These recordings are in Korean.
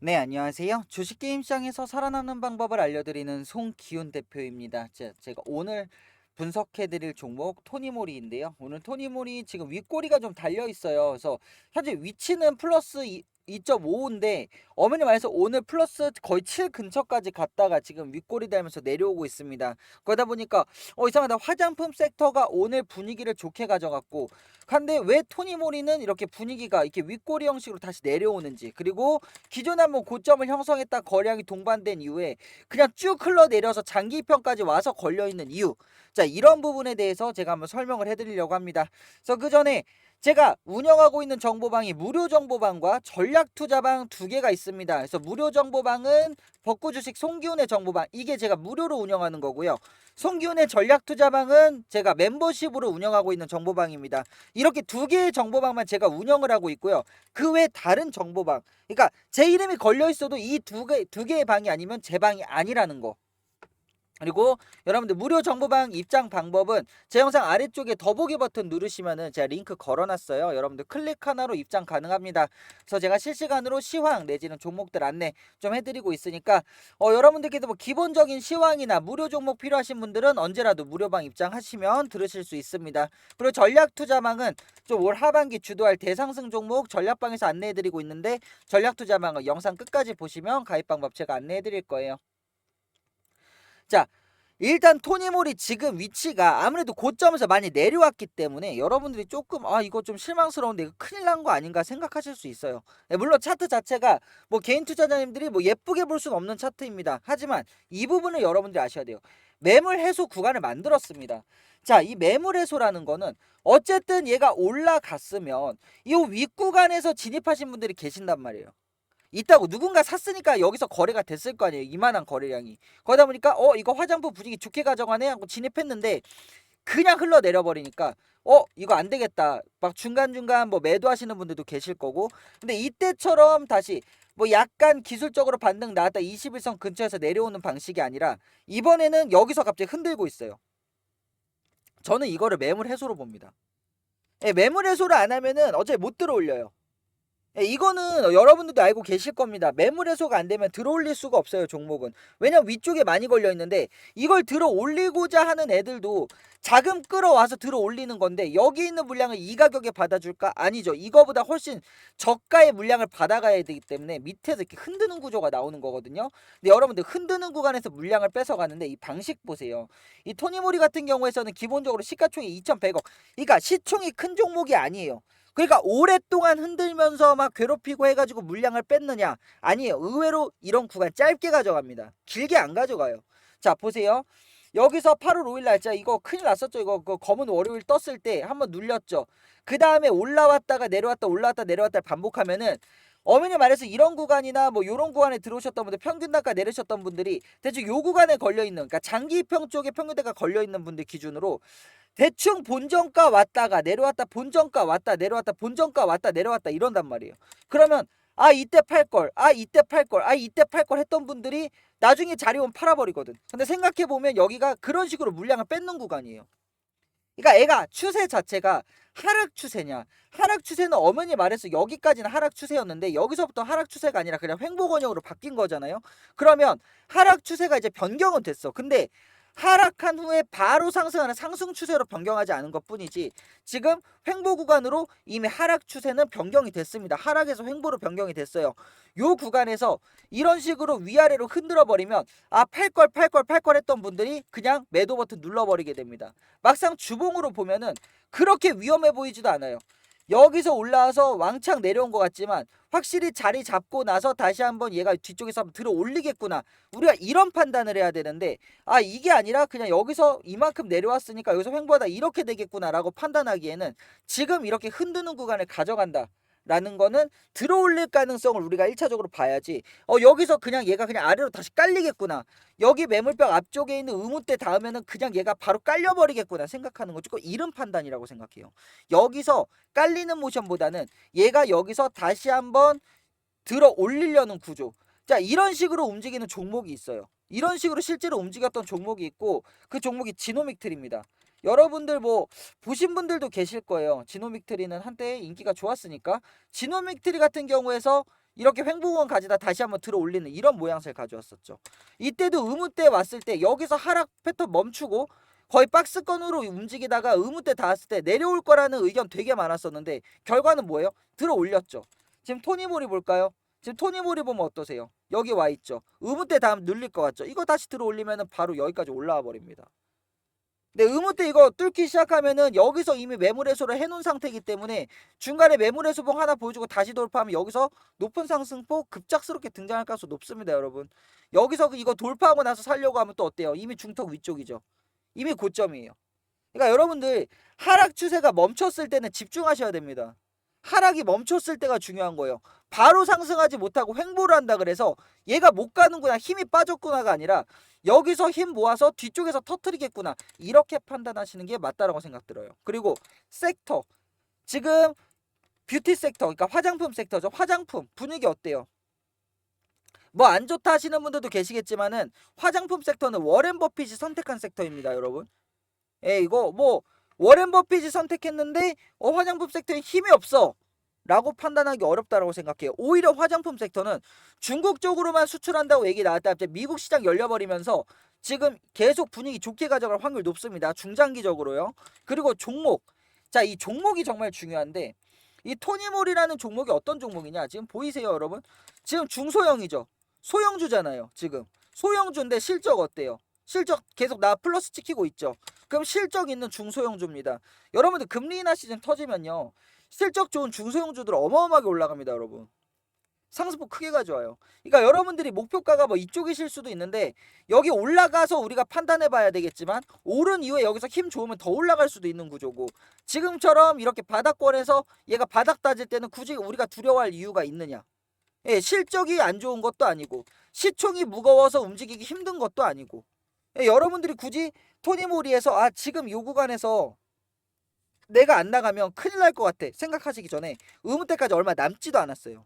네, 안녕하세요. 주식게임 시장에서 살아남는 방법을 알려드리는 송기훈 대표입니다. 제, 제가 오늘 분석해드릴 종목 토니모리인데요. 오늘 토니모리 지금 윗꼬리가 좀 달려 있어요. 그래서 현재 위치는 플러스 2.5인데 어머니 말해서 오늘 플러스 거의 7 근처까지 갔다가 지금 윗꼬리 달면서 내려오고 있습니다. 그러다 보니까 어 이상하다 화장품 섹터가 오늘 분위기를 좋게 가져갔고 근데 왜 토니모리는 이렇게 분위기가 이렇게 윗꼬리 형식으로 다시 내려오는지 그리고 기존에 한번 고점을 형성했다 거량이 동반된 이후에 그냥 쭉 흘러 내려서 장기평까지 와서 걸려 있는 이유 자 이런 부분에 대해서 제가 한번 설명을 해드리려고 합니다. 그래서 그 전에 제가 운영하고 있는 정보방이 무료 정보방과 전략 투자방 두 개가 있습니다. 그래서 무료 정보방은 벚구 주식 송기훈의 정보방 이게 제가 무료로 운영하는 거고요. 송기훈의 전략 투자방은 제가 멤버십으로 운영하고 있는 정보방입니다. 이렇게 두 개의 정보방만 제가 운영을 하고 있고요. 그 외 다른 정보방 그러니까 제 이름이 걸려 있어도 이 두 개 두 개의 방이 아니면 제 방이 아니라는 거. 그리고 여러분들 무료 정보방 입장 방법은 제 영상 아래쪽에 더보기 버튼 누르시면은 제가 링크 걸어놨어요. 여러분들 클릭 하나로 입장 가능합니다. 그래서 제가 실시간으로 시황 내지는 종목들 안내 좀 해드리고 있으니까 어, 여러분들께도 뭐 기본적인 시황이나 무료 종목 필요하신 분들은 언제라도 무료방 입장하시면 들으실 수 있습니다. 그리고 전략 투자방은 좀 올 하반기 주도할 대상승 종목 전략방에서 안내해드리고 있는데 전략 투자방은 영상 끝까지 보시면 가입 방법 제가 안내해드릴 거예요. 자, 일단 토니몰이 지금 위치가 아무래도 고점에서 많이 내려왔기 때문에 여러분들이 조금 아 이거 좀 실망스러운데 큰일 난 거 아닌가 생각하실 수 있어요. 네, 물론 차트 자체가 뭐 개인 투자자님들이 뭐 예쁘게 볼 수는 없는 차트입니다. 하지만 이 부분을 여러분들이 아셔야 돼요. 매물 해소 구간을 만들었습니다. 자, 이 매물 해소라는 거는 어쨌든 얘가 올라갔으면 이 윗구간에서 진입하신 분들이 계신단 말이에요. 있다고 누군가 샀으니까 여기서 거래가 됐을 거 아니에요. 이만한 거래량이. 그러다 보니까 어 이거 화장품 분위기 좋게 가져가네 하고 진입했는데 그냥 흘러내려 버리니까 어 이거 안 되겠다. 막 중간중간 뭐 매도하시는 분들도 계실 거고. 근데 이때처럼 다시 뭐 약간 기술적으로 반등 나왔다 21선 근처에서 내려오는 방식이 아니라 이번에는 여기서 갑자기 흔들고 있어요. 저는 이거를 매물 해소로 봅니다. 예, 매물 해소를 안 하면은 어차피 못 들어올려요. 예, 이거는 여러분들도 알고 계실 겁니다. 매물 해소가 안 되면 들어 올릴 수가 없어요, 종목은. 왜냐면 위쪽에 많이 걸려 있는데 이걸 들어 올리고자 하는 애들도 자금 끌어와서 들어 올리는 건데 여기 있는 물량을 이 가격에 받아줄까? 아니죠. 이거보다 훨씬 저가의 물량을 받아가야 되기 때문에 밑에서 이렇게 흔드는 구조가 나오는 거거든요. 근데 여러분들 흔드는 구간에서 물량을 뺏어가는데 이 방식 보세요. 이 토니모리 같은 경우에서는 기본적으로 시가총이 2,100억. 그러니까 시총이 큰 종목이 아니에요. 그러니까 오랫동안 흔들면서 막 괴롭히고 해가지고 물량을 뺐느냐? 아니에요. 의외로 이런 구간 짧게 가져갑니다. 길게 안 가져가요. 자, 보세요. 여기서 8월 5일 날짜 이거 큰일 났었죠. 이거 그 검은 월요일 떴을 때 한번 눌렸죠. 그 다음에 올라왔다가 내려왔다 올라왔다 내려왔다 반복하면은 어머니 말해서 이런 구간이나 뭐 이런 구간에 들어오셨던 분들 평균 단가 내리셨던 분들이 대충 요 구간에 걸려 있는 그러니까 장기평 쪽에 평균대가 걸려 있는 분들 기준으로 대충 본정가 왔다가 내려왔다 본정가 왔다 내려왔다 본정가 왔다 내려왔다 이런단 말이에요. 그러면 아 이때 팔 걸, 아 이때 팔 걸, 아 이때 팔 걸 했던 분들이 나중에 자리 오면 팔아버리거든. 근데 생각해 보면 여기가 그런 식으로 물량을 뺏는 구간이에요. 그러니까 애가 추세 자체가 하락 추세냐? 하락 추세는 어머니 말해서 여기까지는 하락 추세였는데 여기서부터 하락 추세가 아니라 그냥 횡보건형으로 바뀐 거잖아요. 그러면 하락 추세가 이제 변경은 됐어. 근데 하락한 후에 바로 상승하는 상승 추세로 변경하지 않은 것 뿐이지 지금 횡보 구간으로 이미 하락 추세는 변경이 됐습니다. 하락에서 횡보로 변경이 됐어요. 요 구간에서 이런 식으로 위아래로 흔들어 버리면 아 팔 걸 팔 걸 팔 걸 했던 분들이 그냥 매도 버튼 눌러 버리게 됩니다. 막상 주봉으로 보면은 그렇게 위험해 보이지도 않아요. 여기서 올라와서 왕창 내려온 것 같지만 확실히 자리 잡고 나서 다시 한번 얘가 뒤쪽에서 한번 들어 올리겠구나. 우리가 이런 판단을 해야 되는데 아 이게 아니라 그냥 여기서 이만큼 내려왔으니까 여기서 횡보하다 이렇게 되겠구나라고 판단하기에는 지금 이렇게 흔드는 구간을 가져간다. 라는 거는 들어올릴 가능성을 우리가 1차적으로 봐야지. 어 여기서 그냥 얘가 그냥 아래로 다시 깔리겠구나. 여기 매물벽 앞쪽에 있는 의문대 닿으면은 그냥 얘가 바로 깔려버리겠구나 생각하는 거 조금 이른 판단이라고 생각해요. 여기서 깔리는 모션보다는 얘가 여기서 다시 한번 들어 올리려는 구조. 자 이런 식으로 움직이는 종목이 있어요. 이런 식으로 실제로 움직였던 종목이 있고 그 종목이 지노믹 틀입니다 여러분들 뭐 보신 분들도 계실 거예요. 지노믹 트리는 한때 인기가 좋았으니까 지노믹 트리 같은 경우에서 이렇게 횡보원 가지다 다시 한번 들어 올리는 이런 모양새를 가져왔었죠. 이때도 의무 때 왔을 때 여기서 하락 패턴 멈추고 거의 박스권으로 움직이다가 의무 때 닿았을 때 내려올 거라는 의견 되게 많았었는데 결과는 뭐예요? 들어 올렸죠. 지금 토니몰이 볼까요? 지금 토니몰이 보면 어떠세요? 여기 와 있죠. 의무 때 다음 눌릴 것 같죠. 이거 다시 들어 올리면은 바로 여기까지 올라와 버립니다. 근데 의무 때 이거 뚫기 시작하면은 여기서 이미 매물 해소를 해놓은 상태이기 때문에 중간에 매물 해소봉 하나 보여주고 다시 돌파하면 여기서 높은 상승폭 급작스럽게 등장할 가능성 높습니다, 여러분. 여기서 그 이거 돌파하고 나서 살려고 하면 또 어때요? 이미 중턱 위쪽이죠. 이미 고점이에요. 그러니까 여러분들 하락 추세가 멈췄을 때는 집중하셔야 됩니다. 하락이 멈췄을 때가 중요한 거예요. 바로 상승하지 못하고 횡보를 한다 그래서 얘가 못 가는구나 힘이 빠졌구나가 아니라 여기서 힘 모아서 뒤쪽에서 터트리겠구나 이렇게 판단하시는 게 맞다라고 생각 들어요. 그리고 섹터 지금 뷰티 섹터 그러니까 화장품 섹터죠. 화장품 분위기 어때요? 뭐 안 좋다 하시는 분들도 계시겠지만은 화장품 섹터는 워렌 버핏이 선택한 섹터입니다, 여러분. 예, 이거 뭐 워렌 버핏이 선택했는데 어 화장품 섹터에 힘이 없어. 라고 판단하기 어렵다라고 생각해요. 오히려 화장품 섹터는 중국 쪽으로만 수출한다고 얘기 나왔다. 갑자기 미국 시장 열려버리면서 지금 계속 분위기 좋게 가져갈 확률 높습니다. 중장기적으로요. 그리고 종목. 자, 이 종목이 정말 중요한데 이 토니몰이라는 종목이 어떤 종목이냐? 지금 보이세요, 여러분? 지금 중소형이죠. 소형주잖아요. 지금 소형주인데 실적 어때요? 실적 계속 나 플러스 찍히고 있죠. 그럼 실적 있는 중소형주입니다. 여러분들 금리 인하 시즌 터지면요. 실적 좋은 중소형주들 어마어마하게 올라갑니다, 여러분. 상승폭 크게 가져와요. 그러니까 여러분들이 목표가가 뭐 이쪽이실 수도 있는데 여기 올라가서 우리가 판단해 봐야 되겠지만 오른 이후에 여기서 힘 좋으면 더 올라갈 수도 있는 구조고 지금처럼 이렇게 바닥권에서 얘가 바닥 따질 때는 굳이 우리가 두려워할 이유가 있느냐? 예, 실적이 안 좋은 것도 아니고 시총이 무거워서 움직이기 힘든 것도 아니고 예, 여러분들이 굳이 토니모리에서 아 지금 요 구간에서 내가 안 나가면 큰일 날 것 같아 생각하시기 전에 의무 때까지 얼마 남지도 않았어요.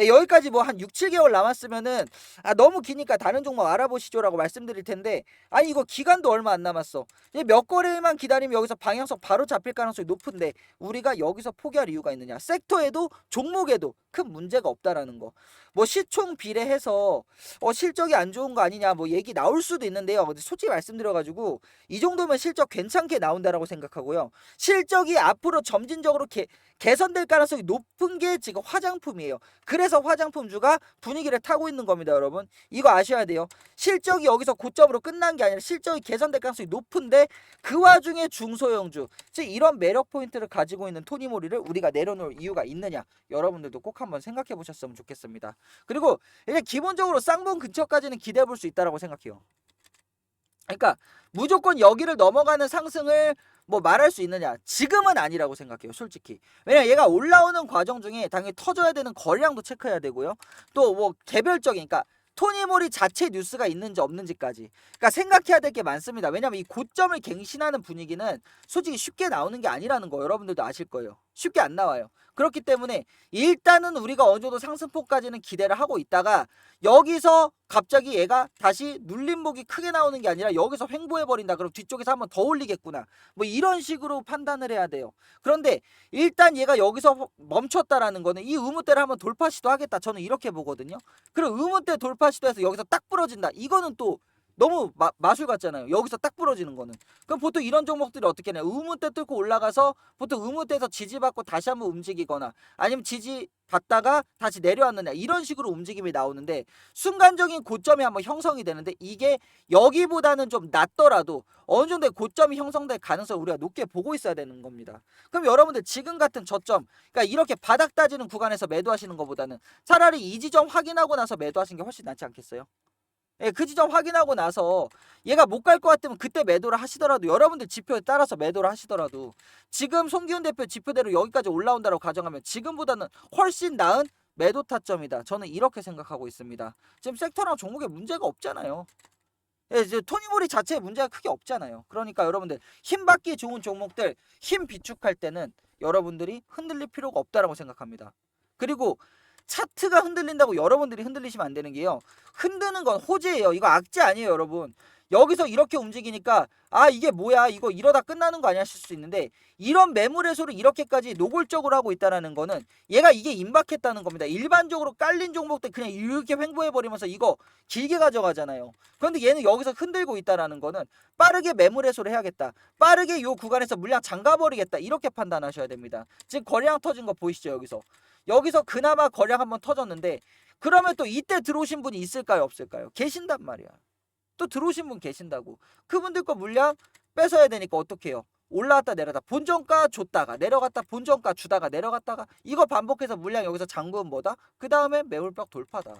예, 여기까지 뭐 한 6, 7개월 남았으면은 아 너무 기니까 다른 종목 알아보시죠라고 말씀드릴 텐데 아니 이거 기간도 얼마 안 남았어. 몇 거래만 기다리면 여기서 방향성 바로 잡힐 가능성이 높은데 우리가 여기서 포기할 이유가 있느냐? 섹터에도 종목에도 큰 문제가 없다라는 거. 뭐 시총 비례해서 어 실적이 안 좋은 거 아니냐 뭐 얘기 나올 수도 있는데요. 솔직히 말씀드려가지고 이 정도면 실적 괜찮게 나온다라고 생각하고요. 실적이 앞으로 점진적으로 개, 개선될 가능성이 높은 게 지금 화장품이에요. 그래서 화장품주가 분위기를 타고 있는 겁니다, 여러분. 이거 아셔야 돼요. 실적이 여기서 고점으로 끝난 게 아니라 실적이 개선될 가능성이 높은데 그 와중에 중소형주, 즉 이런 매력 포인트를 가지고 있는 토니모리를 우리가 내려놓을 이유가 있느냐? 여러분들도 꼭 한번 생각해 보셨으면 좋겠습니다. 그리고 이제 기본적으로 쌍봉 근처까지는 기대해 볼 수 있다라고 생각해요. 그러니까 무조건 여기를 넘어가는 상승을 뭐 말할 수 있느냐? 지금은 아니라고 생각해요, 솔직히. 왜냐 얘가 올라오는 과정 중에 당연히 터져야 되는 거래량도 체크해야 되고요. 또 뭐 개별적인, 그러니까 토니모리 자체 뉴스가 있는지 없는지까지. 그러니까 생각해야 될 게 많습니다. 왜냐면 이 고점을 갱신하는 분위기는 솔직히 쉽게 나오는 게 아니라는 거 여러분들도 아실 거예요. 쉽게 안 나와요. 그렇기 때문에 일단은 우리가 어느 정도 상승폭까지는 기대를 하고 있다가 여기서 갑자기 얘가 다시 눌림목이 크게 나오는 게 아니라 여기서 횡보해 버린다. 그럼 뒤쪽에서 한번 더 올리겠구나. 뭐 이런 식으로 판단을 해야 돼요. 그런데 일단 얘가 여기서 멈췄다라는 거는 이 의무대를 한번 돌파 시도하겠다. 저는 이렇게 보거든요. 그럼 의무대 돌파 시도해서 여기서 딱 부러진다. 이거는 또 너무 마, 마술 같잖아요. 여기서 딱 부러지는 거는. 그럼 보통 이런 종목들이 어떻게 해요? 의무대 뚫고 올라가서 보통 의무대에서 지지받고 다시 한번 움직이거나 아니면 지지 받다가 다시 내려왔느냐 이런 식으로 움직임이 나오는데 순간적인 고점이 한번 형성이 되는데 이게 여기보다는 좀 낮더라도 어느 정도의 고점이 형성될 가능성을 우리가 높게 보고 있어야 되는 겁니다. 그럼 여러분들 지금 같은 저점 그러니까 이렇게 바닥 따지는 구간에서 매도하시는 것보다는 차라리 이 지점 확인하고 나서 매도하시는 게 훨씬 낫지 않겠어요? 예, 그 지점 확인하고 나서 얘가 못 갈 것 같으면 그때 매도를 하시더라도 여러분들 지표에 따라서 매도를 하시더라도 지금 송기훈 대표 지표대로 여기까지 올라온다고 가정하면 지금보다는 훨씬 나은 매도 타점이다. 저는 이렇게 생각하고 있습니다. 지금 섹터랑 종목에 문제가 없잖아요. 예, 이제 토니모리 자체에 문제가 크게 없잖아요. 그러니까 여러분들 힘 받기 좋은 종목들 힘 비축할 때는 여러분들이 흔들릴 필요가 없다라고 생각합니다. 그리고 차트가 흔들린다고 여러분들이 흔들리시면 안 되는 게요. 흔드는 건 호재예요. 이거 악재 아니에요, 여러분. 여기서 이렇게 움직이니까 아 이게 뭐야 이거 이러다 끝나는 거 아니야 하실 수 있는데 이런 매물 해소를 이렇게까지 노골적으로 하고 있다라는 거는 얘가 이게 임박했다는 겁니다. 일반적으로 깔린 종목들 그냥 이렇게 횡보해 버리면서 이거 길게 가져가잖아요. 그런데 얘는 여기서 흔들고 있다라는 거는 빠르게 매물 해소를 해야겠다. 빠르게 요 구간에서 물량 잠가 버리겠다. 이렇게 판단하셔야 됩니다. 지금 거래량 터진 거 보이시죠 여기서. 여기서 그나마 거래량 한번 터졌는데 그러면 또 이때 들어오신 분이 있을까요 없을까요? 계신단 말이야. 또 들어오신 분 계신다고. 그분들 거 물량 뺏어야 되니까 어떻게 해요? 올라갔다 내려갔다 본전가 줬다가 내려갔다 본전가 주다가 내려갔다가 이거 반복해서 물량 여기서 잠그면 뭐다? 그 다음에 매물벽 돌파다.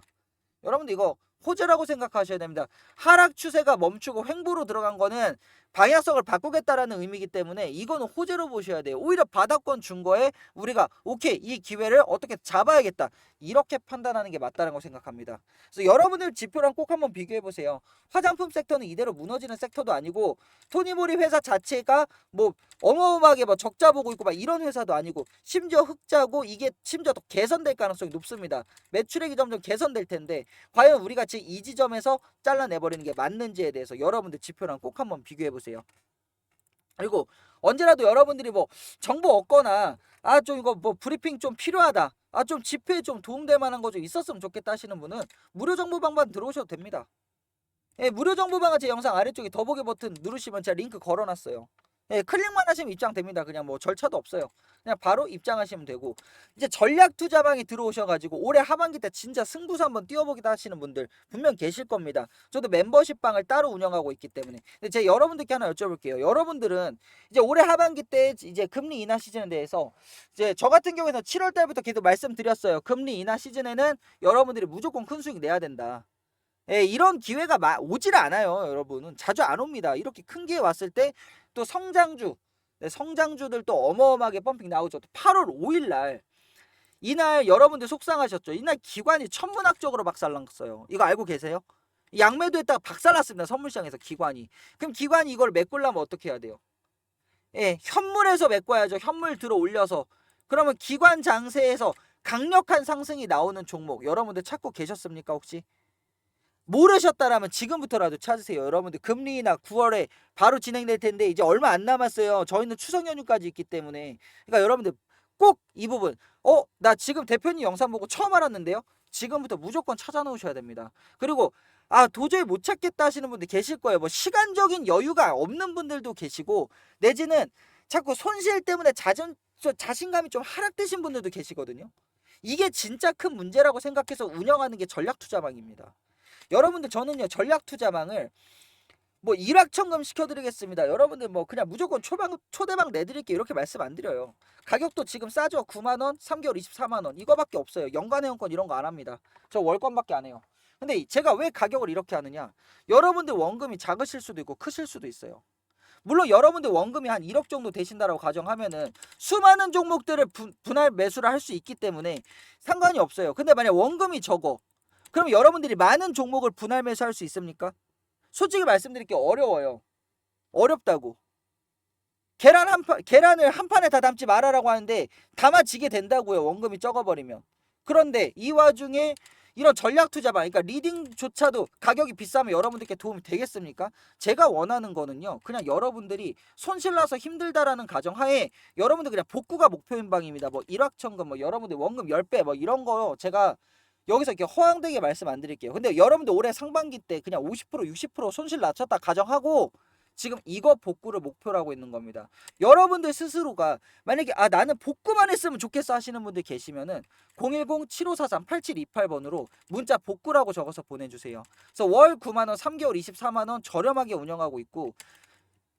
여러분들 이거 호재라고 생각하셔야 됩니다. 하락 추세가 멈추고 횡보로 들어간 거는 방향성을 바꾸겠다라는 의미이기 때문에 이거는 호재로 보셔야 돼요. 오히려 바닥권 준 거에 우리가 오케이 이 기회를 어떻게 잡아야겠다 이렇게 판단하는 게 맞다는 걸 생각합니다. 그래서 여러분들 지표랑 꼭 한번 비교해 보세요. 화장품 섹터는 이대로 무너지는 섹터도 아니고 토니모리 회사 자체가 뭐 어마어마하게 뭐 적자 보고 있고 막 이런 회사도 아니고 심지어 흑자고 이게 심지어 더 개선될 가능성이 높습니다. 매출액이 점점 개선될 텐데 과연 우리가 지금 이 지점에서 잘라내버리는 게 맞는지에 대해서 여러분들 지표랑 꼭 한번 비교해 보세요. 그리고 언제라도 여러분들이 뭐 정보 얻거나 아 좀 이거 뭐 브리핑 좀 필요하다. 아 좀 집회에 좀 도움될 만한 거 좀 있었으면 좋겠다 하시는 분은 무료 정보 방만 들어오셔도 됩니다. 예, 무료 정보 방은 제 영상 아래쪽에 더보기 버튼 누르시면 제가 링크 걸어놨어요. 예, 클릭만 하시면 입장됩니다. 그냥 뭐 절차도 없어요. 그냥 바로 입장하시면 되고 이제 전략 투자방에 들어오셔가지고 올해 하반기 때 진짜 승부수 한번 띄워보기다 하시는 분들 분명 계실 겁니다. 저도 멤버십 방을 따로 운영하고 있기 때문에 근데 제가 여러분들께 하나 여쭤볼게요. 여러분들은 이제 올해 하반기 때 이제 금리 인하 시즌에 대해서 이제 저 같은 경우에는 7월 달부터 계속 말씀드렸어요. 금리 인하 시즌에는 여러분들이 무조건 큰 수익 내야 된다. 예, 이런 기회가 마, 오질 않아요, 여러분은 자주 안 옵니다. 이렇게 큰 기회 왔을 때 또 성장주, 네, 성장주들 또 어마어마하게 펌핑 나오죠. 또 8월 5일 날 이날 여러분들 속상하셨죠. 이날 기관이 천문학적으로 박살났어요. 이거 알고 계세요? 양매도 했다가 박살났습니다. 선물시장에서 기관이. 그럼 기관이 이걸 메꾸려면 어떻게 해야 돼요? 예, 현물에서 메꿔야죠. 현물 들어 올려서. 그러면 기관 장세에서 강력한 상승이 나오는 종목 여러분들 찾고 계셨습니까 혹시? 모르셨다라면 지금부터라도 찾으세요. 여러분들 금리 인하 9월에 바로 진행될 텐데 이제 얼마 안 남았어요. 저희는 추석 연휴까지 있기 때문에 그러니까 여러분들 꼭 이 부분 어 나 지금 대표님 영상 보고 처음 알았는데요. 지금부터 무조건 찾아 놓으셔야 됩니다. 그리고 아 도저히 못 찾겠다 하시는 분들 계실 거예요. 뭐 시간적인 여유가 없는 분들도 계시고 내지는 자꾸 손실 때문에 자존 저 자신감이 좀 하락되신 분들도 계시거든요. 이게 진짜 큰 문제라고 생각해서 운영하는 게 전략 투자방입니다. 여러분들 저는요 전략 투자방을 뭐 일확천금 시켜드리겠습니다. 여러분들 뭐 그냥 무조건 초방 초대방 내드릴게요 이렇게 말씀 안 드려요. 가격도 지금 싸죠. 9만 원, 3개월 24만 원 이거밖에 없어요. 연간 회원권 이런 거 안 합니다. 저 월권밖에 안 해요. 근데 제가 왜 가격을 이렇게 하느냐? 여러분들 원금이 작으실 수도 있고 크실 수도 있어요. 물론 여러분들 원금이 한 1억 정도 되신다라고 가정하면은 수많은 종목들을 분, 분할 매수를 할 수 있기 때문에 상관이 없어요. 근데 만약 원금이 적어 그럼 여러분들이 많은 종목을 분할 매수할 수 있습니까? 솔직히 말씀드릴게 어려워요. 어렵다고. 계란 한 판, 계란을 한 판에 다 담지 말아라고 하는데 담아지게 된다고요. 원금이 적어버리면. 그런데 이 와중에 이런 전략 투자방, 그러니까 리딩조차도 가격이 비싸면 여러분들께 도움이 되겠습니까? 제가 원하는 거는요, 그냥 여러분들이 손실 나서 힘들다라는 가정 하에 여러분들 그냥 복구가 목표인 방입니다. 뭐 일확천금, 뭐 여러분들 원금 10배, 뭐 이런 거 제가 여기서 이렇게 허황되게 말씀 안 드릴게요. 근데 여러분들 올해 상반기 때 그냥 50% 60% 손실 낮췄다 가정하고 지금 이거 복구를 목표로 하고 있는 겁니다. 여러분들 스스로가 만약에 아 나는 복구만 했으면 좋겠어 하시는 분들 계시면은 010-7543-8728번으로 문자 복구라고 적어서 보내주세요. 그래서 월 9만 원, 3개월 24만 원 저렴하게 운영하고 있고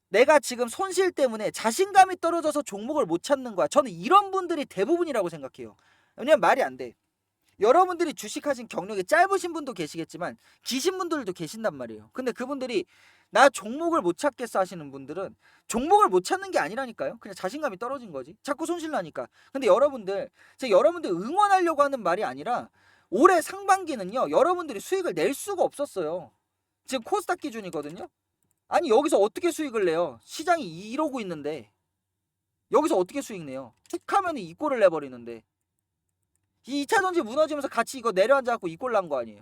내가 지금 손실 때문에 자신감이 떨어져서 종목을 못 찾는 거야. 저는 이런 분들이 대부분이라고 생각해요. 왜냐면 말이 안 돼. 여러분들이 주식하신 경력이 짧으신 분도 계시겠지만 기신 분들도 계신단 말이에요. 근데 그분들이 나 종목을 못 찾겠어 하시는 분들은 종목을 못 찾는 게 아니라니까요. 그냥 자신감이 떨어진 거지. 자꾸 손실 나니까. 근데 여러분들 제가 여러분들 응원하려고 하는 말이 아니라 올해 상반기는요. 여러분들이 수익을 낼 수가 없었어요. 지금 코스닥 기준이거든요. 아니 여기서 어떻게 수익을 내요? 시장이 이러고 있는데 여기서 어떻게 수익 내요? 툭 하면 이 꼴을 내버리는데 이 2차 전지 무너지면서 같이 이거 내려앉아갖고 이꼴 난 거 아니에요.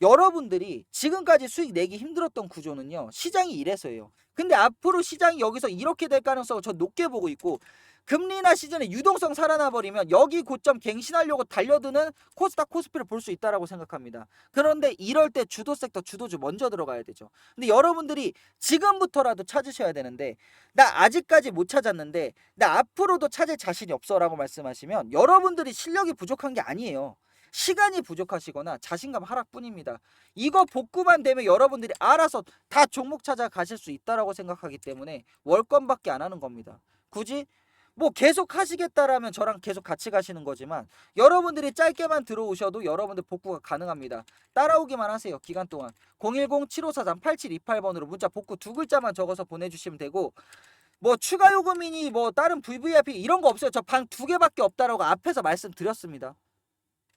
여러분들이 지금까지 수익 내기 힘들었던 구조는요. 시장이 이래서예요. 근데 앞으로 시장이 여기서 이렇게 될 가능성을 저 높게 보고 있고 금리 인하 시즌에 유동성 살아나 버리면 여기 고점 갱신하려고 달려드는 코스닥 코스피를 볼 수 있다라고 생각합니다. 그런데 이럴 때 주도 섹터 주도주 먼저 들어가야 되죠. 근데 여러분들이 지금부터라도 찾으셔야 되는데 나 아직까지 못 찾았는데 나 앞으로도 찾을 자신이 없어라고 말씀하시면 여러분들이 실력이 부족한 게 아니에요. 시간이 부족하시거나 자신감 하락뿐입니다. 이거 복구만 되면 여러분들이 알아서 다 종목 찾아 가실 수 있다라고 생각하기 때문에 월권밖에 안 하는 겁니다. 굳이 뭐 계속 하시겠다라면 저랑 계속 같이 가시는 거지만 여러분들이 짧게만 들어오셔도 여러분들 복구가 가능합니다. 따라오기만 하세요. 기간 동안 010-7543-8728번으로 문자 복구 두 글자만 적어서 보내주시면 되고 뭐 추가 요금이니 뭐 다른 VVIP 이런 거 없어요. 저 방 두 개밖에 없다라고 앞에서 말씀드렸습니다.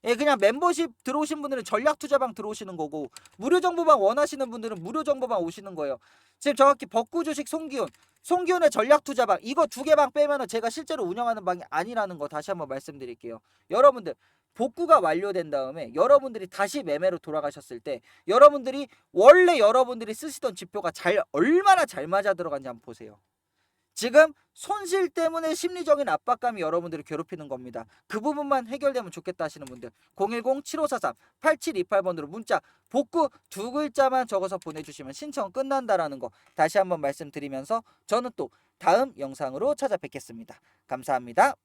예, 그냥 멤버십 들어오신 분들은 전략 투자방 들어오시는 거고 무료 정보방 원하시는 분들은 무료 정보방 오시는 거예요. 지금 정확히 벚구 주식 송기훈, 송기훈의 전략 투자방 이거 두 개 방 빼면 은 제가 실제로 운영하는 방이 아니라는 거 다시 한번 말씀드릴게요. 여러분들 복구가 완료된 다음에 여러분들이 다시 매매로 돌아가셨을 때 여러분들이 원래 여러분들이 쓰시던 지표가 잘 얼마나 잘 맞아 들어간지 한번 보세요. 지금 손실 때문에 심리적인 압박감이 여러분들을 괴롭히는 겁니다. 그 부분만 해결되면 좋겠다 하시는 분들 010-7543-8728번으로 문자 복구 두 글자만 적어서 보내주시면 신청 끝난다라는 거 다시 한번 말씀드리면서 저는 또 다음 영상으로 찾아뵙겠습니다. 감사합니다.